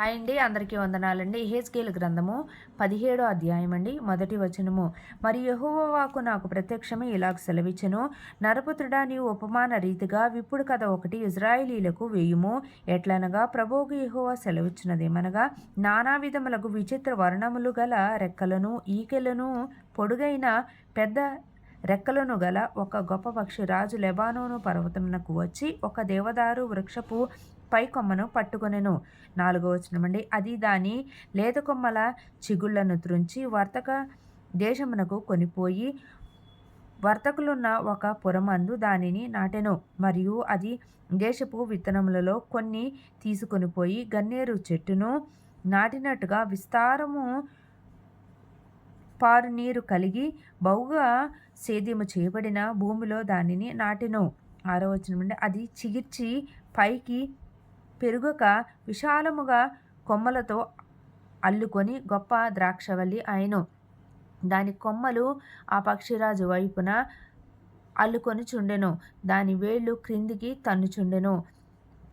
Hi అండి అందరికీ వందనాలండి. హేస్కేల్ గ్రంథము పదిహేడో అధ్యాయం అండి మొదటి వచనము. మరి యహోవాకు నాకు ప్రత్యక్షమే ఇలాగ సెలవిచ్చను నరపుత్రుడా నీవు ఉపమాన రీతిగా విప్పుడు కథ ఒకటి ఇజ్రాయిలీలకు వేయుము. ఎట్లనగా ప్రభువుకు యహోవా సెలవిచ్చినదేమనగా నానా విధములకు విచిత్ర వర్ణములు గల రెక్కలను ఈకెలను పొడుగైన పెద్ద రెక్కలను గల ఒక గొప్ప పక్షి రాజు లెబానోను పర్వతమునకు వచ్చి ఒక దేవదారు వృక్షపు పై కొమ్మను పట్టుకొనెను. నాలుగో వచనమండి అది దాని లేత కొమ్మల చిగుళ్ళను త్రుంచి వర్తక దేశమునకు కొనిపోయి వర్తకులున్న ఒక పురమందు దానిని నాటెను. మరియు అది దేశపు విత్తనములలో కొన్ని తీసుకొని పోయి గన్నేరు చెట్టును నాటినట్టుగా విస్తారము పారు నీరు కలిగి బహుగా సేద్యము చేయబడిన భూమిలో దానిని నాటెను. ఆరో వచనం అది చిగిర్చి పైకి పెరుగక విశాలముగా కొమ్మలతో అల్లుకొని గొప్ప ద్రాక్షవల్లి ఆయను దాని కొమ్మలు ఆ పక్షిరాజు వైపున అల్లుకొని చుండెను. దాని వేళ్ళు క్రిందికి తన్నుచుండెను.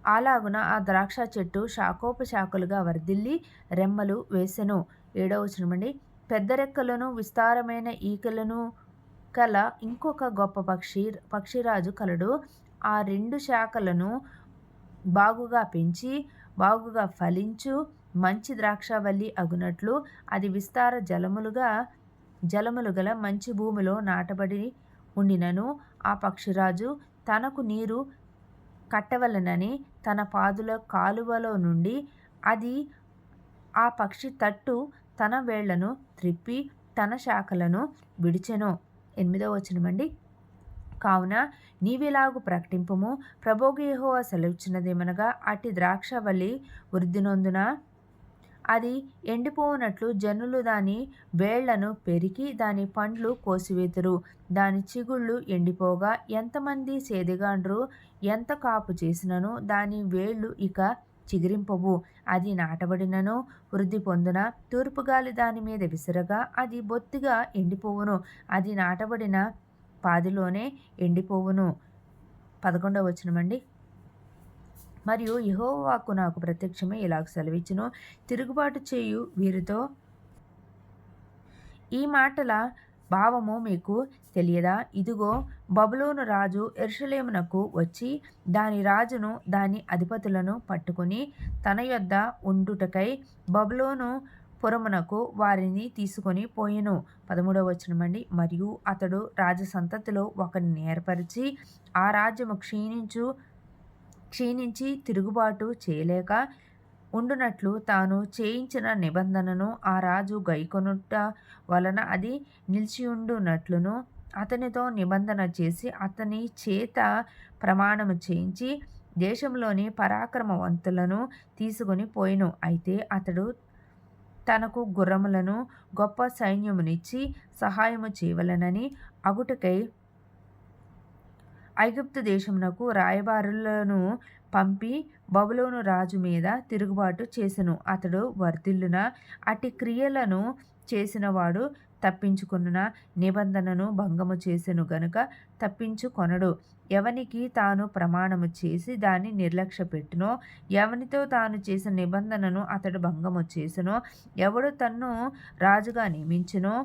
అలాగున ఆ ద్రాక్ష చెట్టు శాఖోపశాఖలుగా వర్ధిల్లి రెమ్మలు వేసెను. ఏడవ వచనమండి పెద్ద రెక్కలను విస్తారమైన ఈకలను కల ఇంకొక గొప్ప పక్షి పక్షిరాజు కలడు. ఆ రెండు శాఖలను బాగుగా పెంచి బాగుగా ఫలించు మంచి ద్రాక్షవల్లి అగునట్లు అది విస్తార జలములుగా జలములు గల మంచి భూమిలో నాటబడి ఉండినను. ఆ పక్షిరాజు తనకు నీరు కట్టవలనని తన పాదుల కాలువలో నుండి అది ఆ పక్షి తట్టు తన వేళ్ళను త్రిప్పి తన శాఖలను విడిచెను. ఎనిమిదో వచనమండి. కావున నీవిలాగు ప్రకటింపము. ప్రభోగు యహోవా సెలవుచ్చినదేమనగా అట్టి ద్రాక్షవల్లి వృద్ధినొందున? అది ఎండిపోనట్లు జనులు దాని వేళ్ళను పెరికి దాని పండ్లు కోసివేతురు. దాని చిగుళ్ళు ఎండిపోగా ఎంతమంది సేదిగాండ్రు ఎంత కాపు చేసినను దాని వేళ్ళు ఇక చిగిరింపవు. అది నాటబడినను వృద్ధి పొందున తూర్పుగాలి దాని మీద విసిరగా అది బొత్తిగా ఎండిపోవును. అది నాటబడిన పాదిలోనే ఎండిపోవును. పదకొండవ వచనమండి మరియు యహోవాకు నాకు ప్రత్యక్షమే ఇలాగ సెలవిచ్చును. తిరుగుబాటు చేయు వీరితో ఈ మాటల భావము మీకు తెలియదా? ఇదిగో బబులోను రాజు ఎర్షలేమునకు వచ్చి దాని రాజును దాని అధిపతులను పట్టుకుని తన యొద్ద ఉండుటకై బబులోను పురమునకు వారిని తీసుకొని పోయెను. పదమూడవ వచనమండి మరియు అతడు రాజసంతతిలో ఒకరిని ఏర్పరిచి ఆ రాజ్యము క్షీణించు క్షీణించి తిరుగుబాటు చేయలేక ఉండునట్లు తాను చేయించిన నిబంధనను ఆ రాజు గైకొనుట వలన అది నిలిచియుండునట్లును. అతనితో నిబంధన చేసి అతని చేత ప్రమాణము చేయించి దేశంలోని పరాక్రమవంతులను తీసుకొని పోయిను. అయితే అతడు తనకు గుర్రములను గొప్ప సైన్యమునిచ్చి సహాయము చేయవలనని అగుటకై ఐగుప్తు దేశమునకు రాయబారులను పంపి బబులోను రాజు మీద తిరుగుబాటు చేసెను. అతడు వర్ధిల్లున అటి క్రియలను చేసినవాడు తప్పించుకున్న నిబంధనను భంగము చేసెను గనుక తప్పించుకొనడు. ఎవనికి తాను ప్రమాణము చేసి దాన్ని నిర్లక్ష్య పెట్టునో ఎవనితో తాను చేసిన నిబంధనను అతడు భంగము చేసినో ఎవడు తన్ను రాజుగా నియమించినో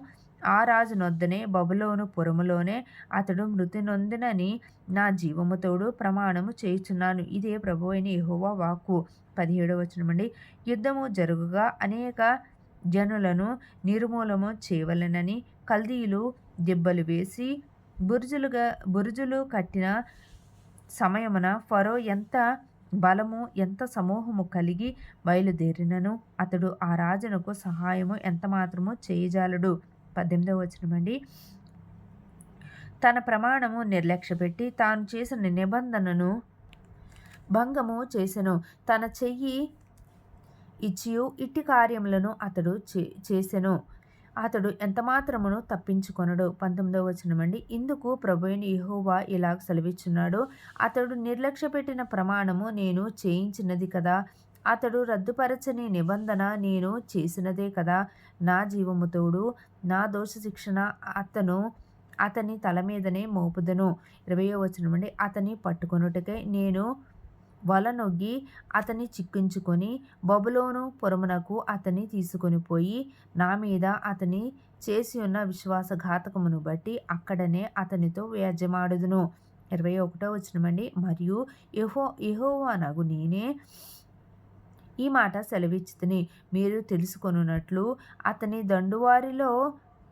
ఆ రాజు నొద్దనే బబులోను పురములోనే అతడు మృతి నొందినని నా జీవముతోడు ప్రమాణము చేయుచున్నాను. ఇదే ప్రభు అయిన యహోవా వాక్కు. పదిహేడవ వచనమండి. యుద్ధము జరుగుగా అనేక జనులను నిర్మూలము చేయవలనని కల్దీలు దెబ్బలు వేసి బురుజులుగా బురుజులు కట్టిన సమయమున ఫరో ఎంత బలము ఎంత సమూహము కలిగి బయలుదేరినను అతడు ఆ రాజునకు సహాయము ఎంత మాత్రము చేయజాలడు. పద్దెనిమిదవ వచనమండి తన ప్రమాణము నిర్లక్ష్యపెట్టి తాను చేసిన నిబంధనను భంగము చేసెను. తన చెయ్యి ఇచ్చియు ఇట్టి కార్యములను అతడు చే చేసెను. అతడు ఎంతమాత్రమును తప్పించుకొనడు. పంతొమ్మిదవ వచనమండి ఇందుకు ప్రభుని యహోవా ఇలా సెలవిచ్చున్నాడు. అతడు నిర్లక్ష్య పెట్టిన ప్రమాణము నేను చేయించినది కదా. అతడు రద్దుపరచని నిబంధన నేను చేసినదే కదా. నా జీవముతోడు నా దోష శిక్షణ అతను అతని తల మీదనే మోపుదను. ఇరవయో వచనం అండి అతని పట్టుకొనుటకై నేను వల నొగ్గి అతని చిక్కించుకొని బబులోను పురమునకు అతని తీసుకొని పోయి నా మీద అతని చేసి ఉన్న విశ్వాసఘాతకమును బట్టి అక్కడనే అతనితో వ్యాజ్యమాడుదును. ఇరవై ఒకటో వచ్చినమండి మరియు యహో యహోవానగు నేనే ఈ మాట సెలవిచ్చుతుని మీరు తెలుసుకొనున్నట్లు అతని దండువారిలో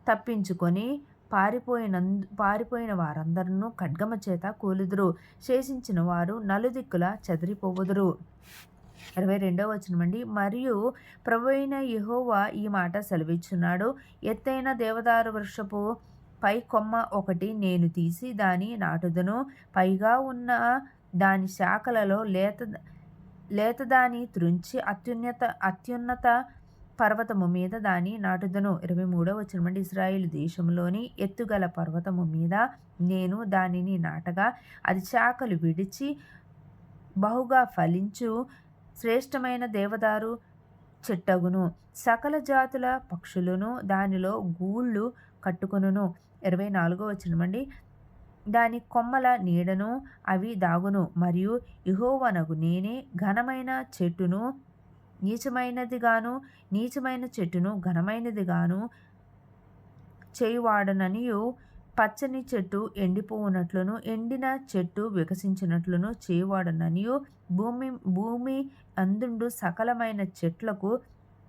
తప్పించుకొని పారిపోయిన పారిపోయిన వారందరూ ఖడ్గమ చేత కూలుదురు. శేషించిన వారు నలుదిక్కుల చెదిరిపోవుదురు. ఇరవై రెండవ వచనమండి మరియు ప్రభు అయిన యహోవా ఈ మాట సెలవిచ్చున్నాడు. ఎత్తైన దేవదారు వృక్షపు పై కొమ్మ ఒకటి నేను తీసి దాని నాటుదును. పైగా ఉన్న దాని శాఖలలో లేత లేత దాని త్రుంచి అత్యున్నత అత్యున్నత పర్వతము మీద దాని నాటుదను. ఇరవై మూడో వచ్చినటువంటి ఇస్రాయిల్ దేశంలోని ఎత్తుగల పర్వతము మీద నేను దానిని నాటగా అది చాకలు విడిచి బహుగా ఫలించు శ్రేష్టమైన దేవదారు చెట్టగును. సకల జాతుల పక్షులను దానిలో గూళ్ళు కట్టుకొనును. ఇరవై నాలుగో వచ్చినమండి దాని కొమ్మల నీడను అవి దాగును మరియు ఇహోవనగు నేనే ఘనమైన చెట్టును నీచమైనదిగాను నీచమైన చెట్టును ఘనమైనదిగాను చేయువాడననియు. పచ్చని చెట్టు ఎండిపోవునట్లును ఎండిన చెట్టు వికసించినట్లును చేయువాడననియు. భూమి భూమి అందుండు సకలమైన చెట్లకు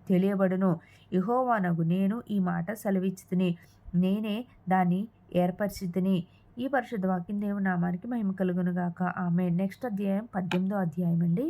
తెలియబడును. ఇహోవానగు నేను ఈ మాట సెలవిచ్చుతుని నేనే దాన్ని ఏర్పరిచితిని. ఈ పరిశుద్ధ వాక్యం దేవునామానికి మహిమ కలుగునుగాక. ఆమె నెక్స్ట్ అధ్యాయం పద్దెనిమిదో అధ్యాయం అండి